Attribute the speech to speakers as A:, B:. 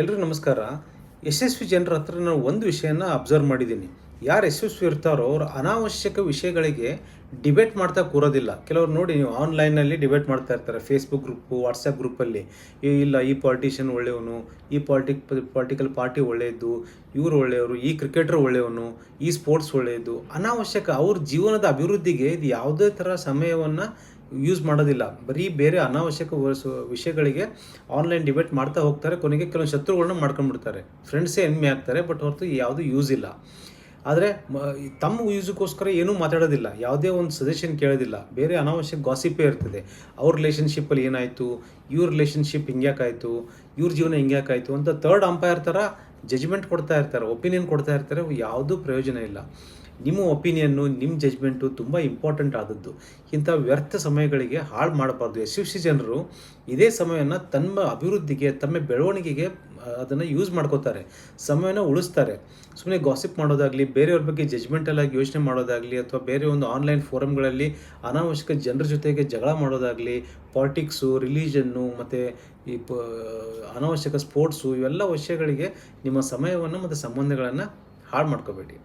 A: ಎಲ್ರಿಗೂ ನಮಸ್ಕಾರ. ಯಶಸ್ವಿ ಜನರ ಹತ್ರ ನಾನು ಒಂದು ವಿಷಯನ ಅಬ್ಸರ್ವ್ ಮಾಡಿದ್ದೀನಿ. ಯಾರು ಯಶಸ್ವಿ ಇರ್ತಾರೋ ಅವರು ಅನಾವಶ್ಯಕ ವಿಷಯಗಳಿಗೆ ಡಿಬೇಟ್ ಮಾಡ್ತಾ ಕೂರೋದಿಲ್ಲ. ಕೆಲವರು ನೋಡಿ ನೀವು ಆನ್ಲೈನಲ್ಲಿ ಡಿಬೇಟ್ ಮಾಡ್ತಾ ಇರ್ತಾರೆ. ಫೇಸ್ಬುಕ್ ಗ್ರೂಪು ವಾಟ್ಸಪ್ ಗ್ರೂಪಲ್ಲಿ ಇಲ್ಲ, ಈ ಪಾಲಿಟಿಷಿಯನ್ ಒಳ್ಳೆಯವನು, ಈ ಪಾಲಿಟಿಕ್ ಪಾಲಿಟಿಕಲ್ ಪಾರ್ಟಿ ಒಳ್ಳೆಯದು ಇವರು ಒಳ್ಳೆಯವರು, ಈ ಕ್ರಿಕೆಟರ್ ಒಳ್ಳೆಯವನು, ಈ ಸ್ಪೋರ್ಟ್ಸ್ ಒಳ್ಳೆಯದು ಅನಾವಶ್ಯಕ ಅವ್ರ ಜೀವನದ ಅಭಿವೃದ್ಧಿಗೆ ಇದು ಯಾವುದೇ ಥರ ಸಮಯವನ್ನು ಯೂಸ್ ಮಾಡೋದಿಲ್ಲ. ಬರೀ ಬೇರೆ ಅನಾವಶ್ಯಕ ವಿಷಯಗಳಿಗೆ ಆನ್ಲೈನ್ ಡಿಬೇಟ್ ಮಾಡ್ತಾ ಹೋಗ್ತಾರೆ. ಕೊನೆಗೆ ಕೆಲವೊಂದು ಶತ್ರುಗಳನ್ನ ಮಾಡ್ಕೊಂಡ್ಬಿಡ್ತಾರೆ. ಫ್ರೆಂಡ್ಸೇ ಎಮ್ಮೆ ಆಗ್ತಾರೆ ಬಟ್ ಹೊರತು ಯಾವುದು ಯೂಸ್ ಇಲ್ಲ. ಆದರೆ ತಮ್ಮ ಯೂಸಕ್ಕೋಸ್ಕರ ಏನೂ ಮಾತಾಡೋದಿಲ್ಲ. ಯಾವುದೇ ಒಂದು ಸಜೆಷನ್ ಕೇಳೋದಿಲ್ಲ. ಬೇರೆ ಅನಾವಶ್ಯಕ ಗಾಸಿಪೇ ಇರ್ತದೆ. ಅವ್ರ ರಿಲೇಷನ್ಶಿಪ್ಪಲ್ಲಿ ಏನಾಯಿತು? ಇವ್ರ ರಿಲೇಷನ್ಶಿಪ್ ಹಿಂಗ್ಯಾಕಾಯಿತು? ಇವ್ರ ಜೀವನ ಹಿಂಗ್ಯಾಕಾಯಿತು ಅಂತ ತರ್ಡ್ ಅಂಪೈರ್ ಥರ ಜಜ್ಮೆಂಟ್ ಕೊಡ್ತಾ ಇರ್ತಾರೆ ಒಪಿನಿಯನ್ ಕೊಡ್ತಾ ಇರ್ತಾರೆ. ಯಾವುದೂ ಪ್ರಯೋಜನ ಇಲ್ಲ. ನಿಮ್ಮ ಒಪಿನಿಯನ್ನು, ನಿಮ್ಮ ಜಜ್ಮೆಂಟು ತುಂಬ ಇಂಪಾರ್ಟೆಂಟ್ ಆದದ್ದು. ಇಂಥ ವ್ಯರ್ಥ ಸಮಯಗಳಿಗೆ ಹಾಳು ಮಾಡಬಾರ್ದು. ಯಶಸ್ವಿ ಜನರು ಇದೇ ಸಮಯವನ್ನು ತಮ್ಮ ಅಭಿವೃದ್ಧಿಗೆ, ತಮ್ಮ ಬೆಳವಣಿಗೆಗೆ ಅದನ್ನು ಯೂಸ್ ಮಾಡ್ಕೋತಾರೆ. ಸಮಯನ ಉಳಿಸ್ತಾರೆ. ಸುಮ್ಮನೆ ಗಾಸಿಪ್ ಮಾಡೋದಾಗಲಿ, ಬೇರೆಯವ್ರ ಬಗ್ಗೆ ಜಜ್ಮೆಂಟಲಾಗಿ ಯೋಚನೆ ಮಾಡೋದಾಗಲಿ, ಅಥವಾ ಬೇರೆ ಒಂದು ಆನ್ಲೈನ್ ಫೋರಮ್ಗಳಲ್ಲಿ ಅನಾವಶ್ಯಕ ಜನರ ಜೊತೆಗೆ ಜಗಳ ಮಾಡೋದಾಗಲಿ ಪಾಲಿಟಿಕ್ಸು ರಿಲಿಜನ್ನು ಮತ್ತು ಈ ಪ, ಅನಾವಶ್ಯಕ ಸ್ಪೋರ್ಟ್ಸು ಇವೆಲ್ಲ ವಿಷಯಗಳಿಗೆ ನಿಮ್ಮ ಸಮಯವನ್ನು ಮತ್ತು ಸಂಬಂಧಗಳನ್ನು ಹಾಳು ಮಾಡ್ಕೋಬೇಡಿ.